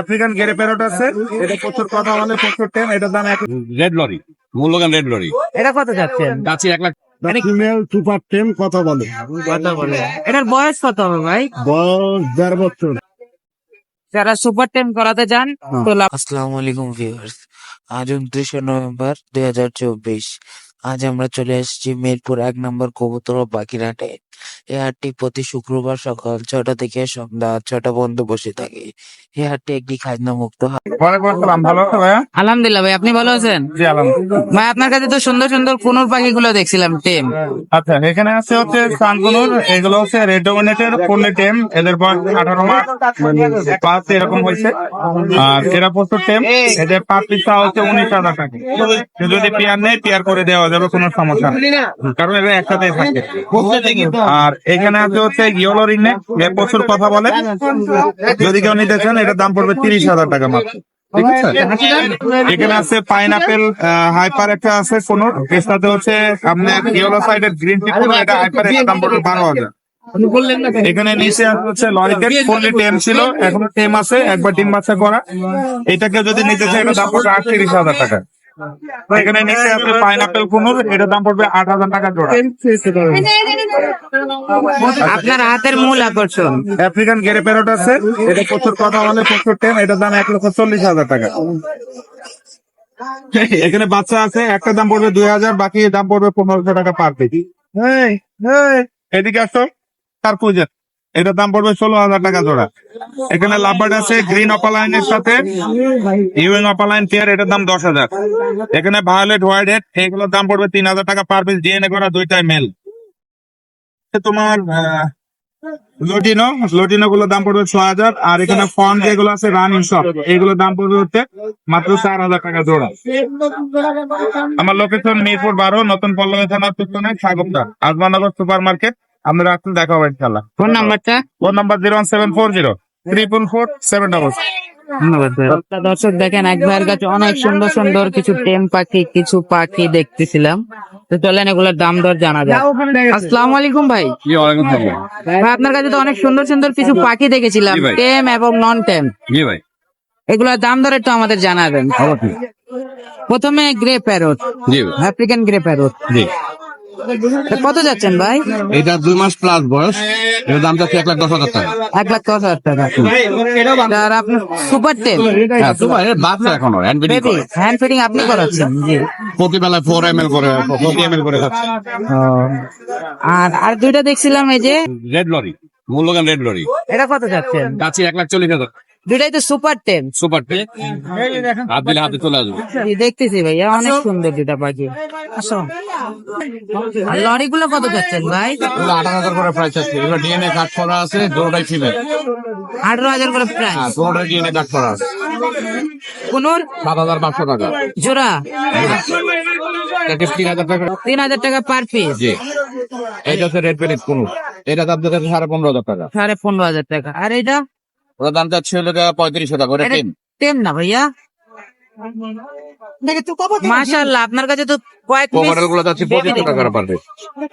African grey parrot আছে এটা প্রচুর কথা বলে প্রচুর টেম এটার দাম এক রেড লরি মূল্যগান রেড লরি এটা কত যাচ্ছেন? এক লাখ ফিমেল সুপার টেম কথা বলে। কথা বলে। এটার বয়স কত হবে ভাই? বয়স দেড় বছর। যারা সুপার টেম করাতে তো আসসালামু আলাইকুম ভিউয়ার্স আজ উনত্রিশে নভেম্বর দুই হাজার চব্বিশ। আজ আমরা চলে এসেছি মিরপুর এক নম্বর কবুতর ও পাখির হাটে এই হাটটি প্রতি শুক্রবার সকাল ছটা থেকে সন্ধ্যা ছটা পর্যন্ত বসে থাকে। এই হাটটি একটি খাজনা মুক্ত হাট। ভালো আলহামদুলিল্লাহ ভাই আপনি ভালো আছেন? জি আলহামদুলিল্লাহ। ভাই আপনার কাছে তো সুন্দর সুন্দর কুনুর পাখিগুলো দেখছিলাম টেম। আচ্ছা এখানে আছে হচ্ছে সানকুনুর এগুলো হচ্ছে রেড ডোমিনেটের পনেরো টেম। এদের বয়স আঠারো মাস পাঁচ এরকম হয়েছে। আর এরা প্রচুর টেম এদের পার পিসা হচ্ছে উনিশ হাজার টাকা। যদি পেয়ার নেই পেয়ার করে দেওয়া যাবে কোনো সমস্যা কারণ এরা একসাথে থাকে। আর এখানে আছে হচ্ছে ইয়েলো রিং নেক এ প্রচুর কথা বলে। যদি কেউ নিতে চান, এটার দাম পড়বে তিরিশ হাজার টাকা মাত্র। ঠিক আছে? এখানে আছে পাইনাপেল হাইপার একটা আছে কোন এর সাথে হচ্ছে আপনার ইয়েলো সাইডের গ্রিন টি এটা হাইপার এর দাম পড়বে বারো হাজার। এখানে নিচে হচ্ছে লরিকেট ফুললি টেম ছিল, এখনও টেম আছে, একবার ডিম বাচ্চা করা। এটাকে যদি নিতে চাই এটা দাম পড়বে আটত্রিশ হাজার টাকা। এখানে নিচে আছে পাইনাপেল কুনুর এটার দাম পড়বে আট হাজার টাকা জোড়া। আপনার হাতের মূল আকর্ষণ। আফ্রিকান গেরে প্যারট আছে এটা প্রচুর কথা বলে প্রচুর টেম এটার দাম এক লক্ষ চল্লিশ হাজার টাকা। এখানে বাচ্চা আছে একটা দাম পড়বে দুই হাজার বাকি দাম পড়বে পনেরোশো টাকা পার কেজি এদিকে আসো তার পুজের এটার দাম পড়বে ষোলো হাজার টাকা জোড়া। এখানে লাভবার্ড আছে গ্রিন অপালাইনের সাথে। ইউএন অপালাইন পেয়ার এটার দাম দশ হাজার। এখানে ভায়োলেট হোয়াইট হেড এগুলোর দাম পড়বে তিন হাজার টাকা পার পিস ডিএনএ করা দুইটাই মেল তোমার লটিনো লটিনো গুলোর দাম পড়বে ছ হাজার। আর এখানে ফন যেগুলো আছে রানিং সব এগুলোর দাম পড়বে হচ্ছে মাত্র চার হাজার টাকা জোড়া। আমার লোকেশন মিরপুর বারো, নতুন পল্লবী থানার পিছনে, সাগরদা, আজমানগর সুপার মার্কেট আপনারা আসলে দেখা হবে ইনশাল্লাহ ফোন নাম্বারটা? Phone number zero one seven four zero triple four seven double ধন্যবাদ দর্শক দেখেন এক ভাইয়ের কাছে অনেক সুন্দর সুন্দর কিছু টেম পাখি কিছু পাখি দেখতেছিলাম। তো চলেন এগুলোর দাম দর জানা যায় আসসালামু আলাইকুম ভাই। ভাই আপনার কাছে তো অনেক সুন্দর সুন্দর কিছু পাখি দেখেছিলাম টেম এবং নন টেম জি ভাই। এগুলোর দাম দর একটু আমাদের জানাবেন। প্রথমে grey parrot. African grey parrot. জি। কত যাচ্ছেন ভাই? এটা দুই মাস প্লাস বয়স। এর দাম যাচ্ছে এক লাখ দশ হাজার টাকা। এক লাখ দশ হাজার টাকা। আর আপনার সুপার টেম হ্যাঁ তোমার এর বাচ্চা এখনও হ্যান্ড করে। হ্যান্ড ফিটিং আপনি করাচ্ছেন? জি। প্রতি বেলায় ফোর এম এল করে প্রতি এম এল করে আর আর দুইটা দেখছিলাম এই যে রেড লরি মূল্যগান রেড লরি এটা কত যাচ্ছেন? কাছে এক লাখ চল্লিশ হাজার। দুইটাই তো সুপার টেন সুপার টে হাত দিলে হাতে চলে আসবে। দেখতেছি ভাইয়া অনেক সুন্দর দুটা পাখি। আসো। আর লরিগুলো কত যাচ্ছেন ভাই? আঠারো হাজার করে প্রাইস আছে। এগুলো ডিএনএ কাট করা আছে দুটোটাই ফিমেল আঠারো হাজার করে প্রাইস দুটোটাই ডিএনএ কাট করা আছে। কোনোর? সাত হাজার পাঁচশো টাকা। জোড়া? তিন হাজার টাকা। তিন হাজার টাকা পার পিস জি। এটা হচ্ছে রেড পেরিট কোন এটা দাম যাচ্ছে সাড়ে পনেরো হাজার টাকা। সাড়ে পনেরো হাজার টাকা। আর এটা ওটা দাম যাচ্ছে হলো গিয়ে পঁয়ত্রিশশো টাকা ওটা এটা টেন না ভাইয়া? মাশাল্লাহ আপনার কাছে তো কয়েক কোমরেলগুলো যাচ্ছে পঁচিশশো টাকা পার পিস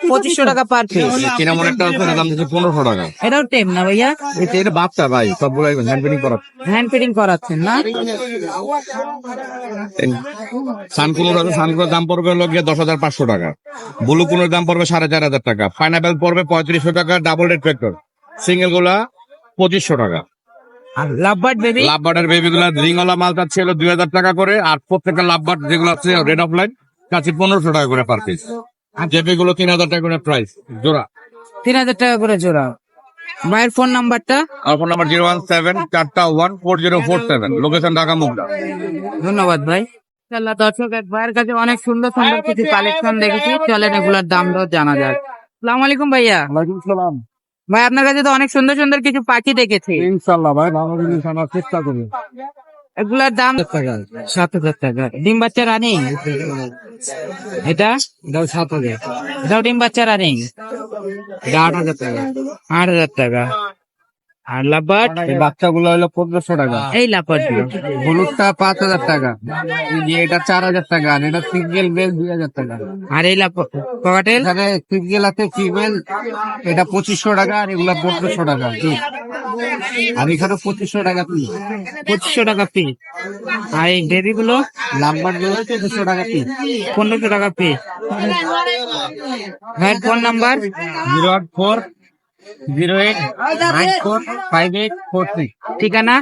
পঁচিশশো টাকা পার পিস চিনামন একটা আছে দাম যাচ্ছে পনেরোশো টাকা। এটাও টেম না ভাইয়া? এটা এটা বাচ্চা ভাই সবগুলো হ্যান্ড পেন্টিং করা। হ্যান্ড ফিটিং করাচ্ছেন না? সানকুলোর আছে সানকুলোর দাম পড়বে হলো গিয়ে দশ হাজার পাঁচশো টাকা। ব্লু দাম পড়বে সাড়ে চার হাজার টাকা। পাইনাপেল পড়বে পঁয়ত্রিশশো টাকা ডাবল রেড ফ্যাক্টর সিঙ্গেলগুলা পঁচিশশো টাকা। আর লাভবার্ড বেবি লাভবার্ডের বেবি রিংওয়ালা মাল যাচ্ছে হলো দুই হাজার টাকা করে আর প্রত্যেকটা লাভবার্ড যেগুলো আছে রেড অফ লাইন কাছে পনেরোশো টাকা করে পার পিস জেপি গুলো তিন হাজার টাকা করে প্রাইস জোড়া। তিন হাজার টাকা করে জোড়া। ভাইয়ের ফোন নাম্বারটা আর phone number zero one seven চারটা one four zero four seven location Dhaka Mugda. ধন্যবাদ ভাই। দর্শক এক ভাইয়ের কাছে অনেক সুন্দর সুন্দর কিছু কালেকশন দেখেছি। চলেন এগুলোর দাম জানা যায় সালাম আলাইকুম ভাইয়া। ওয়ালাইকুম সালাম। ভাই আপনার কাছে তো অনেক সুন্দর সুন্দর কিছু পাখি দেখেছি। ইনশাল্লাহ ভাই ভালো জিনিস আনার চেষ্টা করি। এগুলার দাম সাত হাজার টাকা। ডিম বাচ্চা রানিং? এটা? এটাও সাত হাজার। এটাও ডিম বাচ্চা রানিং? এটা আট হাজার টাকা। আট হাজার টাকা। আর লাভবার্ড এই বাচ্চাগুলো হলো পনেরোশো টাকা। এই লাভবার্ড হলুদটা পাঁচ হাজার টাকা। এটা চার হাজার টাকা আর এটা সিঙ্গেল বেল দুই হাজার টাকা। আর এই লাভ ককাটেল এখানে সিঙ্গেল আছে ফিমেল এটা পঁচিশশো টাকা আর এগুলা পনেরোশো টাকা আর এখানে পঁচিশশো টাকা পিস পঁচিশশো টাকা পিস আর এই বেবি গুলো নাম্বারগুলো চোদ্দশো টাকা পিস পনেরোশো টাকা পিস ভাইয়ের ফোন নাম্বার জিরো আট four zero eight nine four five eight four three. ঠিকানা?